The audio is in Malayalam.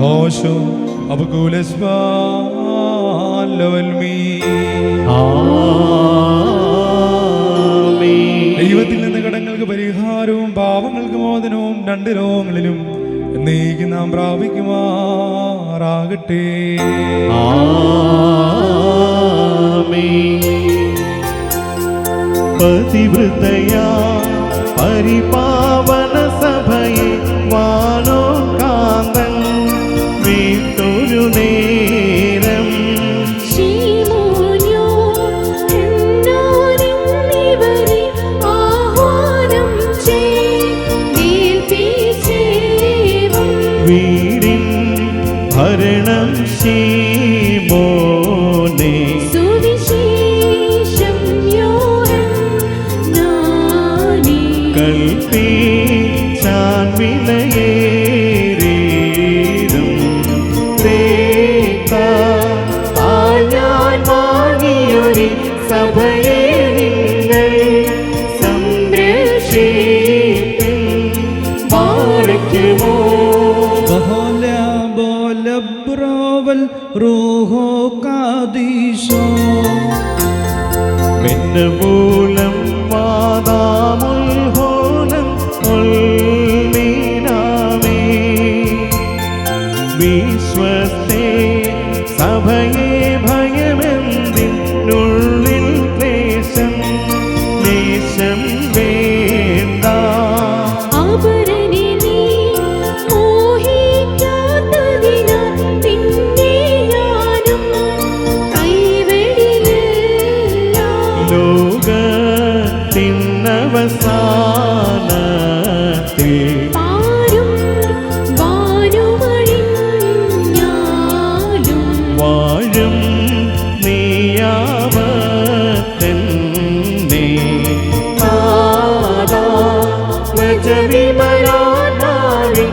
ഹോശോ അപകൂലസ്വാൽമീ ആമേൻ. ദൈവത്തിൽ നിന്ന് കടങ്ങൾക്ക് പരിഹാരവും പാപങ്ങൾക്ക് മോചനവും രണ്ട് ലോകങ്ങളിലും എന്നേക്ക് നാം പ്രാപിക്കുമാറാകട്ടെ ആമേൻ. പതിവൃതയാ പരിപാവന വീടിൻ ഭരണം ശീമോനെ വിലയേറിയതും തേത്താൽ ഞാൻ വാങ്ങിയൊരു സഭയെ നിങ്ങൾ സംരക്ഷിക്കും. ബ്രോവൽ റൂഹോ കാദീശോ. മെന്നമൂലം അവസാനത്തിൽ വാഴും നീയാമത്തന്നെ വചവിമരാ നാളി